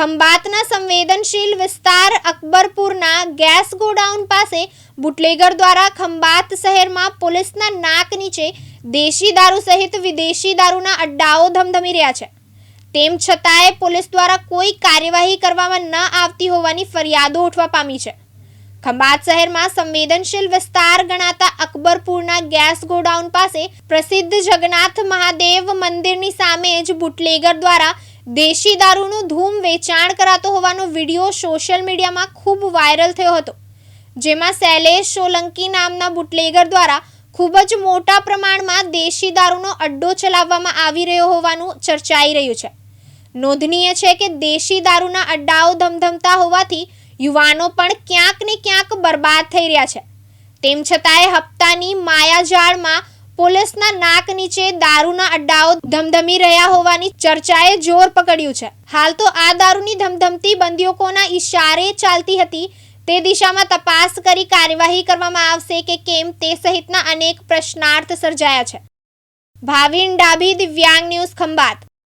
ખંભાતના સંવેદનશીલ વિસ્તાર અકબરપુરના ગેસ ગોડાઉન પાસે બુટલેગર દ્વારા ખંભાત શહેરમાં પોલીસના નાક નીચે દેશી દારૂ સહિત વિદેશી દારૂના અડ્ડાઓ ધમધમી રહ્યા છે. તેમ છતાંય પોલીસ દ્વારા કોઈ કાર્યવાહી કરવામાં ન આવતી હોવાની ફરિયાદો ઉઠવા પામી છે. ખંભાત શહેરમાં સંવેદનશીલ વિસ્તાર ગણાતા અકબરપુરના ગેસ ગોડાઉન પાસે પ્રસિદ્ધ જગન્નાથ મહાદેવ મંદિરની સામે જ બુટલેગર દ્વારા દેશી દારૂનું ધૂમ વેચાણ કરાતો હોવાનો વીડિયો સોશિયલ મીડિયામાં ખૂબ વાયરલ થયો હતો. જેમાં શૈલેષ સોલંકી નામના બુટલેગર દ્વારા ખૂબ જ મોટા પ્રમાણમાં દેશી દારૂનો અડ્ડો ચલાવવામાં આવી રહ્યો હોવાનું ચર્ચાઈ રહ્યું છે. નોંધનીય છે કે દેશી દારૂના અડ્ડાઓ ધમધમતા હોવાથી યુવાનો પણ ક્યાંક ને ક્યાંક બરબાદ થઈ રહ્યા છે. તેમ છતાંય હપ્તાની માયાજાળમાં પોલીસના નાક નીચે દારૂના અડ્ડાઓ ધમધમી રહ્યા હોવાની ચર્ચાએ જોર પકડ્યું છે. હાલ તો આ દારૂની ધમધમતી બંદૂકોના ઈશારે ચાલતી હતી. તે દિશામાં તપાસ કરી કાર્યવાહી કરવામાં આવશે કે કેમ તે સહિતના અનેક પ્રશ્નાર્થ સર્જાયા છે. ભાવિન ડાભી દિવ્યાંગ ન્યૂઝ ખંભાત.